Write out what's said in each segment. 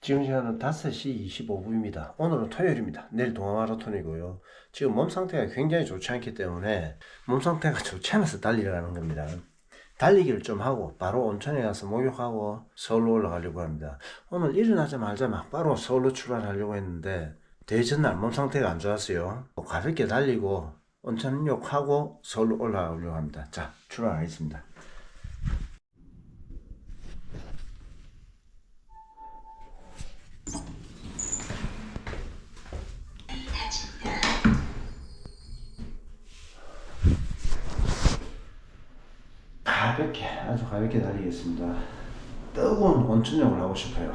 지금 시간은 5시 25분입니다. 오늘은 토요일입니다. 내일 동아 마라톤이고요. 지금 몸 상태가 굉장히 좋지 않기 때문에 몸 상태가 좋지 않아서 달리라는 겁니다. 달리기를 좀 하고 바로 온천에 가서 목욕하고 서울로 올라가려고 합니다. 오늘 일어나자마자 막 바로 서울로 출발하려고 했는데 대회 전날 몸 상태가 안 좋았어요. 가볍게 달리고 온천욕하고 서울로 올라가려고 합니다. 자, 출발하겠습니다. 가볍게 달리겠습니다. 뜨거운 온천욕을 하고 싶어요.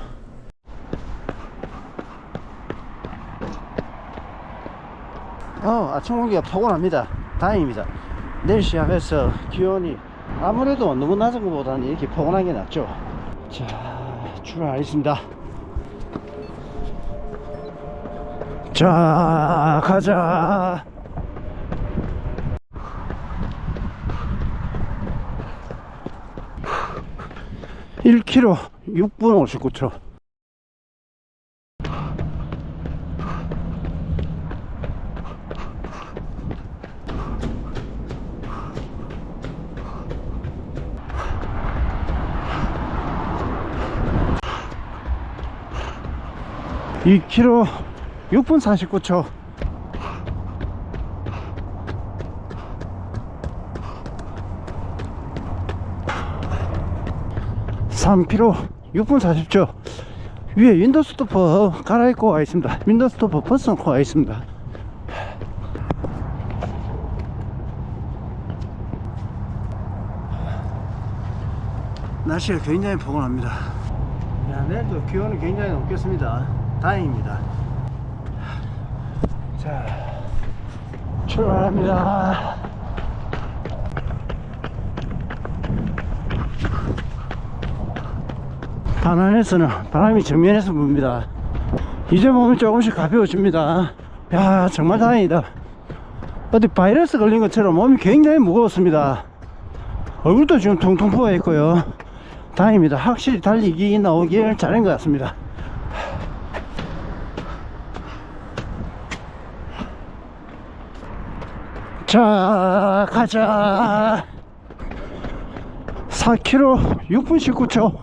어, 아침 공기가 포근합니다. 다행입니다. 내일 시합해서 기온이 아무래도 너무 낮은 것보다는 이렇게 포근한 게 낫죠. 자, 출발하겠습니다. 자, 가자. 일 k 로 6분 59초. 이 k 로 6분 49초. 3km 6분 40초 위에 윈도우 스토퍼 갈아입고 와 있습니다. 윈도우 스토퍼 벗어놓고 와 있습니다. 날씨가 굉장히 포근합니다. 야, 내일도 기온이 굉장히 높겠습니다. 다행입니다. 자 출발합니다 반환에서는 바람이 정면에서 붑니다. 이제 몸이 조금씩 가벼워집니다. 야 정말 다행이다. 어디 바이러스 걸린 것처럼 몸이 굉장히 무거웠습니다. 얼굴도 지금 통통 부어 있고요. 다행입니다. 확실히 달리기 나오길 잘한 것 같습니다. 자 가자. 4km 6분 19초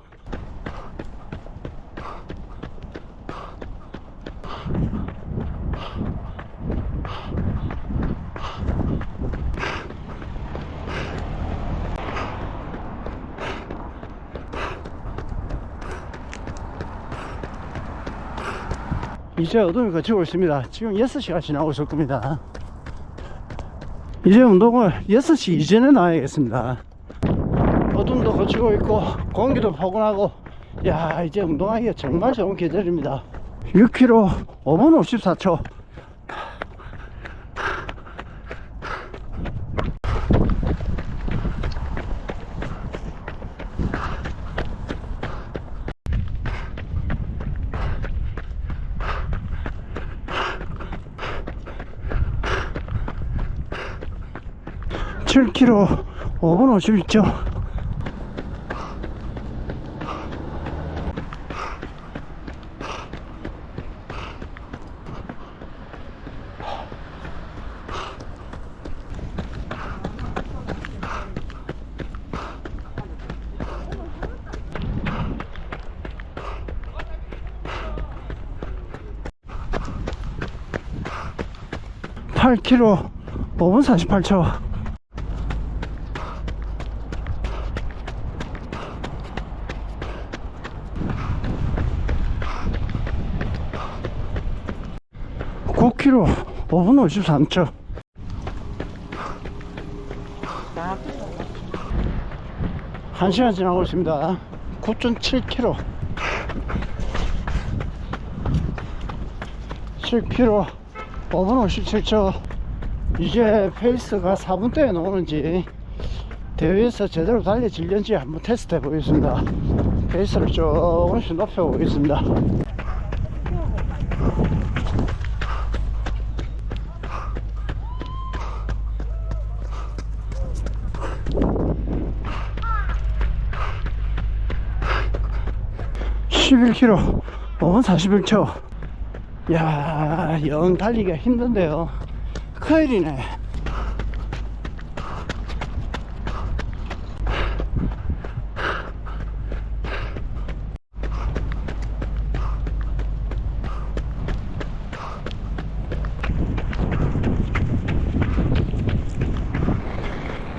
이제 어둠이 거치고 있습니다. 지금 6시가 지나고 있을 겁니다. 이제 운동을 6시 이전에 나와야겠습니다. 어둠도 거치고 있고, 공기도 포근하고, 야, 이제 운동하기가 정말 좋은 계절입니다. 6km 5분 54초. 칠 k m 5분 51초. 팔 k m 5분 48초. 구 k m 5분 53초. 한 시간 지나고 있습니다. 9.7km. 7km. 5분 57초. 이제 페이스가 4분대에 나오는지 대회에서 제대로 달려질는지 한번 테스트 해 보겠습니다. 페이스를 조금씩 높여 보겠습니다. (11km) 5분 41초 야, 영 달리기가 힘든데요. 큰일이네.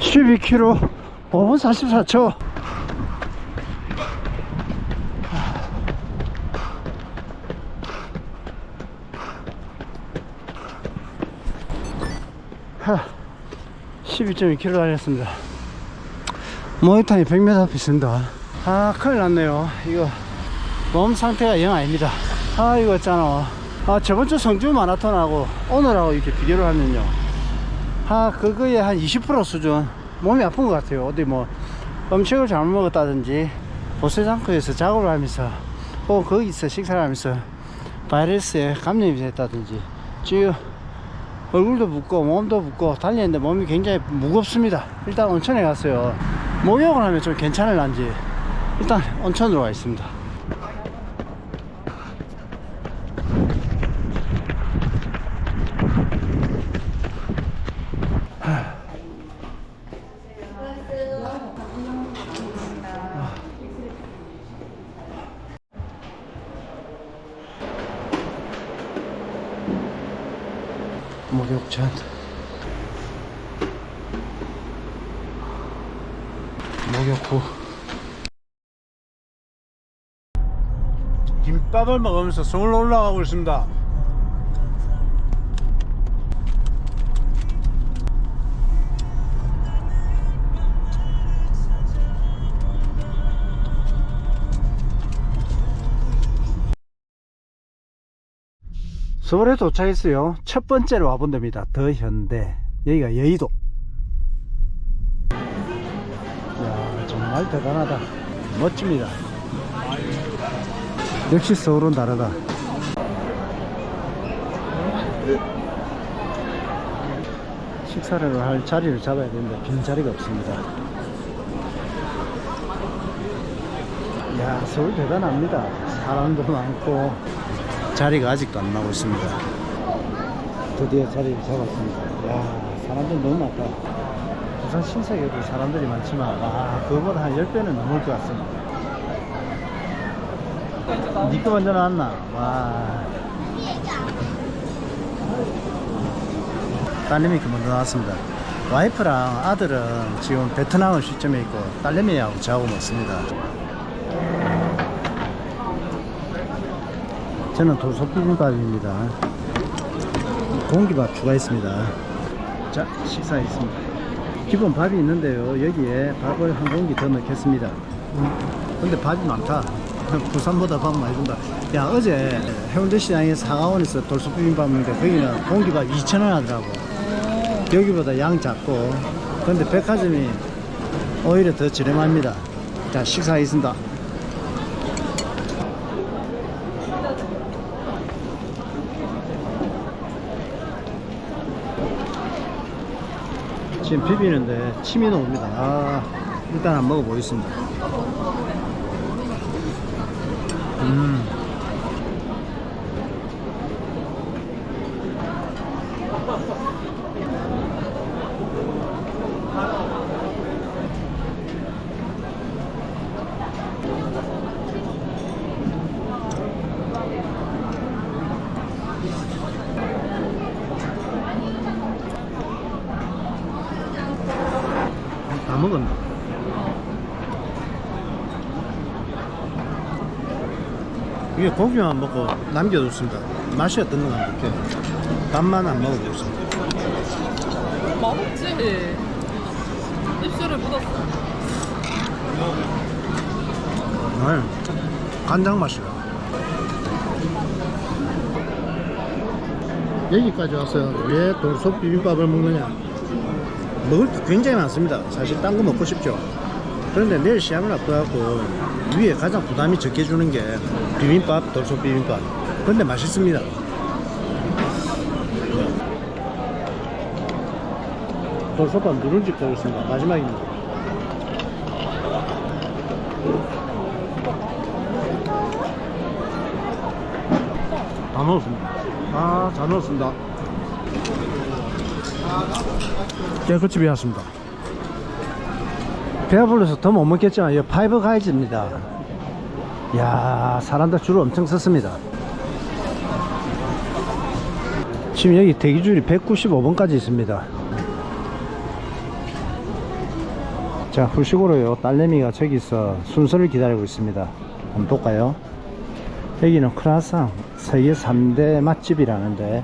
(12 k m) (5분 44초) 12.2km 달렸습니다. 모니터이 100m 앞에 있습니다. 아, 큰일 났네요. 이거, 몸 상태가 영 아닙니다. 아, 이거 있잖아. 아, 저번주 성주 마라톤하고 오늘하고 이렇게 비교를 하면요. 아, 그거에 한 20% 수준. 몸이 아픈 것 같아요. 어디 뭐, 음식을 잘못 먹었다든지, 보세장터에서 작업을 하면서, 혹은 거기서 식사를 하면서, 바이러스에 감염이 됐다든지, 지금, 얼굴도 붓고 몸도 붓고 달리는데 몸이 굉장히 무겁습니다. 일단 온천에 갔어요. 목욕을 하면 좀 괜찮을란지 일단 온천으로 가 있습니다 목욕전 목욕 후 김밥을 먹으면서 서울로 올라가고 있습니다 서울에 도착했어요. 첫 번째로 와본 데입니다. 더현대. 여기가 여의도. 야 정말 대단하다. 멋집니다. 역시 서울은 다르다. 식사를 할 자리를 잡아야 되는데 빈 자리가 없습니다. 야 서울 대단합니다. 사람도 많고 자리가 아직도 안 나오고 있습니다. 드디어 자리를 잡았습니다. 야 사람들 너무 많다. 부산 신세계도 사람들이 많지만 와 그거보다 한 10배는 넘을 것 같습니다. 니꺼 먼저 나왔나? 와 딸내미 그 먼저 나왔습니다. 와이프랑 아들은 지금 베트남을 시점에 있고 딸내미하고 저하고 먹습니다. 저는 도소비빔밥입니다. 공기밥 추가했습니다. 자, 식사했습니다. 기본 밥이 있는데요. 여기에 밥을 한 공기 더 넣겠습니다. 근데 밥이 많다. 부산보다 밥 많이 준다. 야, 어제 해운대 시장에 사과원에서 돌솥비빔밥 먹는데 거기는 공기밥 2,000원 하더라고. 여기보다 양 작고. 근데 백화점이 오히려 더 저렴합니다. 자, 식사하겠습니다. 지금 비비는데 침이 나옵니다. 아, 일단 한번 먹어보겠습니다. 음. 다 먹었나? 이게 고기만 먹고 남겨뒀습니다. 맛이 어떤가 이렇게 밥만 안 먹어보겠습니다. 맛없지? 입술을 묻었어. 네. 간장 맛이야. 여기까지 와서 왜 돌솥 비빔밥을 먹느냐? 먹을 게 굉장히 많습니다. 사실 딴 거 먹고 싶죠. 그런데 내일 시합을 앞두고 위에 가장 부담이 적게 주는 게 비빔밥, 돌솥 비빔밥. 근데 맛있습니다. 돌솥밥 누룽지 보겠습니다. 마지막입니다. 다 넣었습니다. 아, 잘 넣었습니다. 깨끗이 비웠습니다. 배가 불러서 더 못 먹겠지만 이 파이브 가이즈입니다. 야 사람들 줄을 엄청 섰습니다. 지금 여기 대기줄이 195번까지 있습니다. 자 후식으로요 딸내미가 저기서 순서를 기다리고 있습니다. 한번 볼까요? 여기는 크라상 세계 3대 맛집이라는데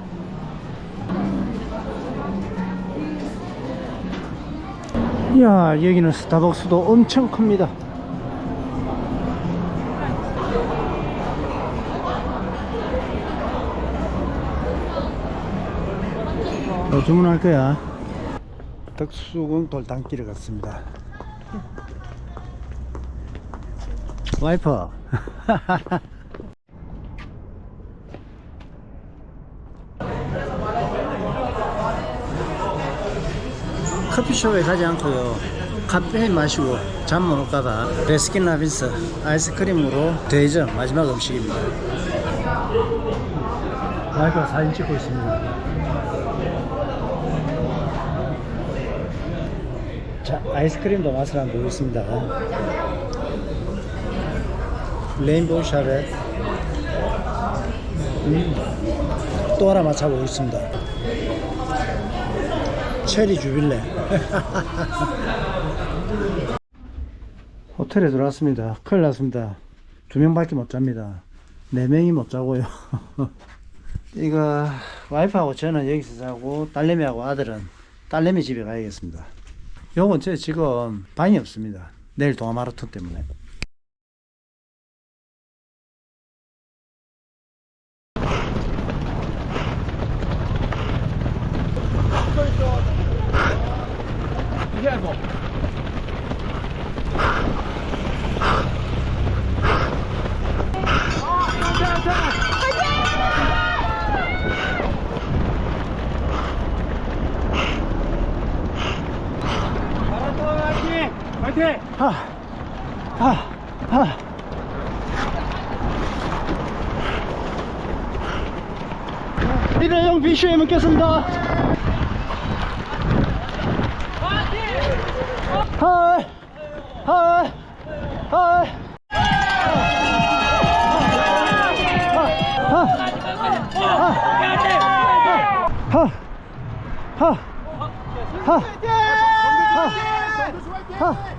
이야 여기는 스타벅스도 엄청 큽니다. 뭐 주문할 거야. 덕수궁 돌담길을 갔습니다. 와이퍼 커피숍에 가지 않고요. 카페인 마시고 잠못 올까봐 베스킨 라빈스 아이스크림으로 대전 마지막 음식입니다. 와이프가 사진 찍고 있습니다. 자 아이스크림도 맛을 한번 보겠습니다. 레인보우 샤벳 음, 또 하나 맞춰보겠습니다 체리 주빌레. 호텔에 들어왔습니다. 큰일 났습니다. 두 명밖에 못 잡니다. 네 명이 못 자고요. 이거 와이프하고 저는 여기서 자고 딸내미하고 아들은 딸내미 집에 가야겠습니다. 요건 제 지금 방이 없습니다. 내일 동아 마라톤 때문에 하, 하, 하. 일회용 비슈에 먹겠습니다. 하이, 하이, 하이. 하, 하, 하, 하, 하, 하.